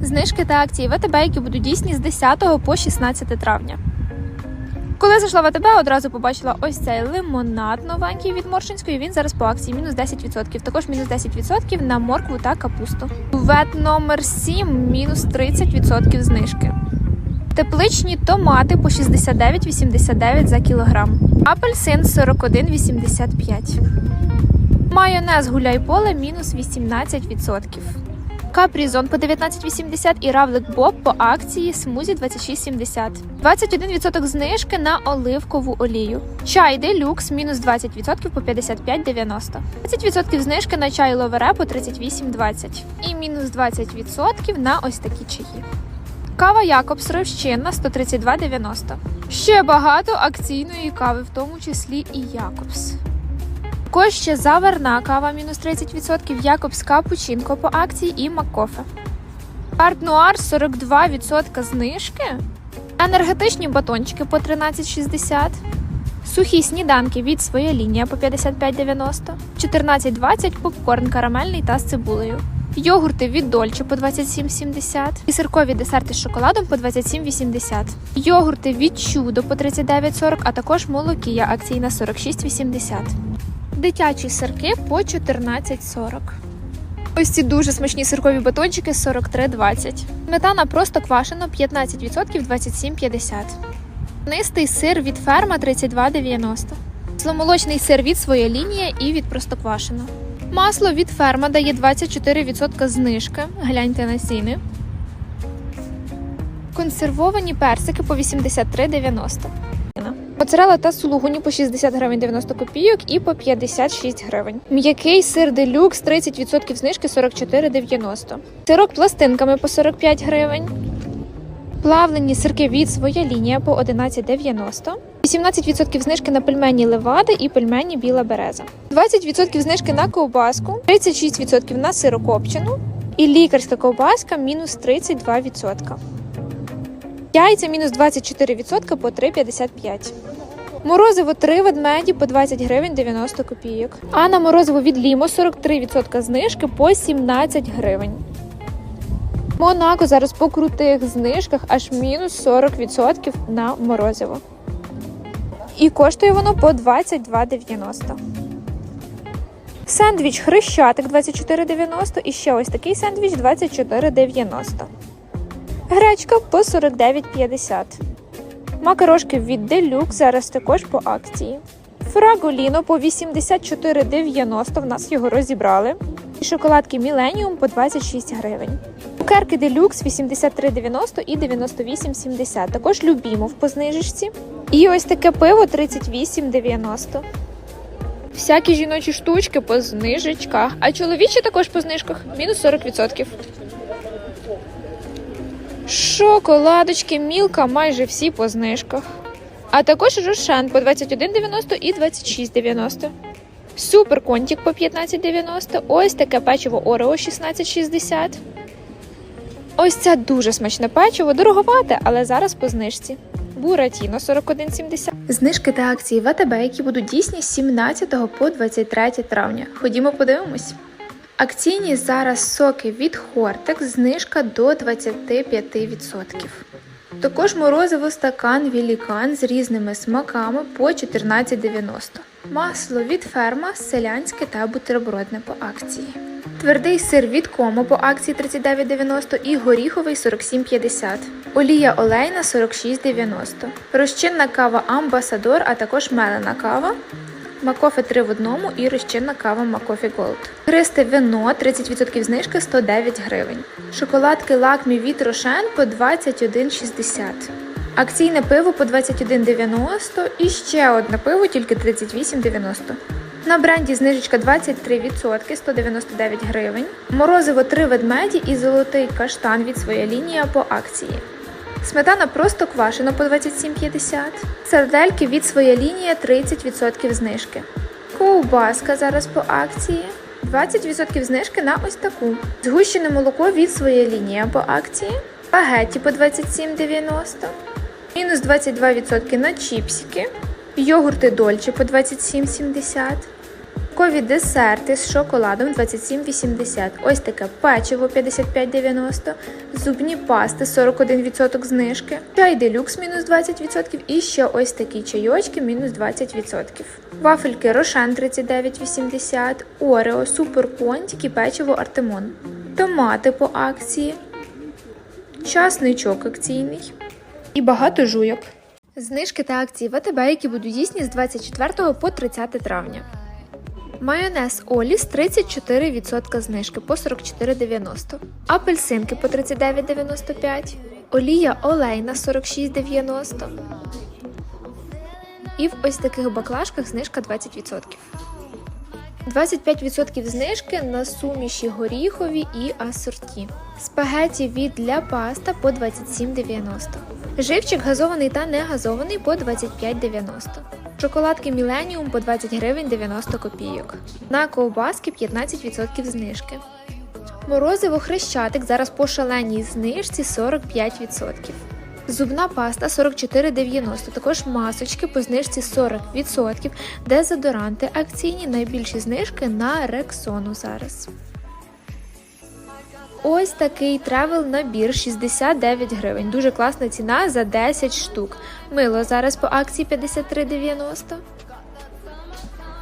Знижки та акції ВТБ, які будуть дійсні з 10 по 16 травня. Коли зайшла в АТБ, одразу побачила ось цей лимонад новенький від Моршинської. Він зараз по акції мінус 10%. Також мінус 10% на моркву та капусту. Вет номер 7 мінус 30% знижки. Тепличні томати по 69,89 за кілограм. Апельсин 41,85. Майонез гуляй поле мінус 18%. Капрізон по 19,80 і равлик Боб по акції смузі 26,70. 21% знижки на оливкову олію. Чай делюкс мінус 20% по 55,90. 20% знижки на чай ловере по 38,20. І мінус 20% на ось такі чаї. Кава Якобс розчинна 132,90. Ще багато акційної кави, в тому числі і Якобс. Також ще заварна кава мінус 30%, Якобс Капучинко по акції і Маккофе. Арт Нуар 42% знижки. Енергетичні батончики по 13,60. Сухі сніданки від своя лінія по 55,90. 14,20 попкорн карамельний та з цибулею. Йогурти від Дольче по 27,70 і сиркові десерти з шоколадом по 27,80. Йогурти від Чудо по 39,40, а також молокія акційна 46,80. Дитячі сирки по 14,40. Ось ці дуже смачні сиркові батончики 43,20. Сметана просто квашена 15% 27,50. Нистий сир від ферма 32,90. Зломолочний сир від своя лінія і від простоквашино. Масло від ферма дає 24% знижки. Гляньте на ціни. Консервовані персики по 83,90. Моцарелла та сулугуні по 60 гривень 90 копійок і по 56 гривень. М'який сир делюкс 30% знижки 44,90. Сирок пластинками по 45 гривень. Плавлені сирки від своя лінія по 11,90. 18% знижки на пельмені левади і пельмені біла береза. 20% знижки на ковбаску, 36% на сирокопчену і лікарська ковбаска мінус 32%. Яйця мінус 24% по 3,55. Морозиво 3 ведмеді по 20 гривень 90 копійок. А на морозиво від Лімо 43% знижки по 17 гривень. Монако зараз по крутих знижках аж мінус 40% на морозиво. І коштує воно по 22,90. Сендвіч хрещатик 24,90 і ще ось такий сендвіч 24,90. Гречка по 49,50. Макарошки від Делюк зараз також по акції. Фраголіно по 84,90 в нас його розібрали. І шоколадки Міленіум по 26 гривень. Цукерки Делюкс 83,90 і 98,70. Також любімов по знижечці. І ось таке пиво 38,90. Всякі жіночі штучки по знижечках, а чоловічі також по знижках мінус 40%. Шоколадочки Мілка майже всі по знижках. А також Рошен по 21,90 і 26,90. Супер контік по 15,90. Ось таке печиво Орео 16,60. Ось це дуже смачне печиво, дороговате, але зараз по знижці. Буратіно 41,70. Знижки та акції ВТБ, які будуть дійсні з 17 по 23 травня. Ходімо подивимось. Акційні зараз соки від Хортекс, знижка до 25%. Також морозиво стакан Вілікан з різними смаками по 14,90. Масло від ферма, селянське та бутербродне по акції. Твердий сир від Комо по акції 39,90 і горіховий 47,50. Олія олейна 46,90. Розчинна кава Амбасадор, а також мелена кава. Макофе 3 в одному і розчинна кава Макофі Голд. Кристе вино 30% знижки 109 гривень. Шоколадки лакмі від Рошен по 21,60. Акційне пиво по 21,90 і ще одне пиво тільки 38,90. На бренді знижечка 23%, 199 гривень. Морозиво 3 ведмеді і золотий каштан від своя лінія по акції. Сметана просто квашена по 27,50. Сардельки від своя лінія 30% знижки. Ковбаска зараз по акції. 20% знижки на ось таку. Згущене молоко від своя лінія по акції. Багеті по 27,90. Мінус 22% на чіпсики. Йогурти Дольче по 27,70. Сиркові десерти з шоколадом 27,80. Ось таке печиво 55,90. Зубні пасти 41% знижки. Чай делюкс мінус 20%. І ще ось такі чайочки мінус 20%. Вафельки Рошен 39,80. Орео, супер понтик і печиво Артемон. Томати по акції. Часничок акційний. І багато жуйок. Знижки та акції ВТБ, які будуть дійсні з 24 по 30 травня. Майонез Оліс 34% знижки по 44,90. Апельсинки по 39,95. Олія Олейна 46,90. І в ось таких баклажках знижка 20%. 25% знижки на суміші горіхові і асорті. Спагеті від для паста по 27,90. Живчик газований та негазований по 25,90. Шоколадки Millennium по 20 гривень 90 копійок. На ковбаски 15% знижки. Морозиво хрещатик зараз по шаленій знижці 45%. Зубна паста 44,90, також масочки по знижці 40%, дезодоранти акційні, найбільші знижки на Рексону зараз. Ось такий тревел набір 69 гривень. Дуже класна ціна за 10 штук. Мило зараз по акції 53,90.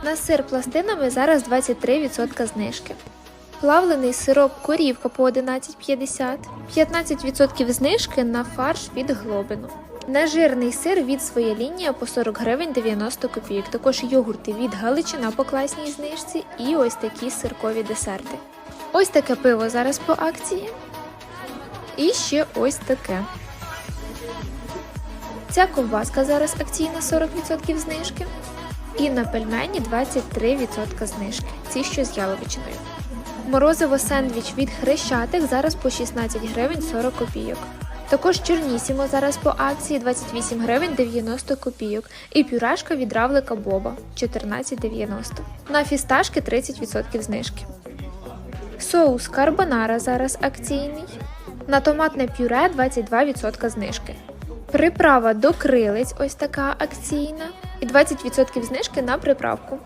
На сир пластинами зараз 23% знижки. Плавлений сироп корівка по 11,50, 15% знижки на фарш від глобину. Нежирний сир від своя лінія по 40 гривень 90 копійок. Також йогурти від Галичина по класній знижці і ось такі сиркові десерти. Ось таке пиво зараз по акції. І ще ось таке. Ця ковбаска зараз акційна 40% знижки. І на пельмені 23% знижки. Ці що з яловичиною. Морозиво сендвіч від Хрещатик зараз по 16 гривень 40 копійок. Також Чернісімо зараз по акції 28 гривень 90 копійок. І пюрешка від равлика Боба 14,90. На фісташки 30% знижки. Соус карбонара зараз акційний. На томатне пюре 22% знижки. Приправа до крилиць ось така акційна. І 20% знижки на приправку.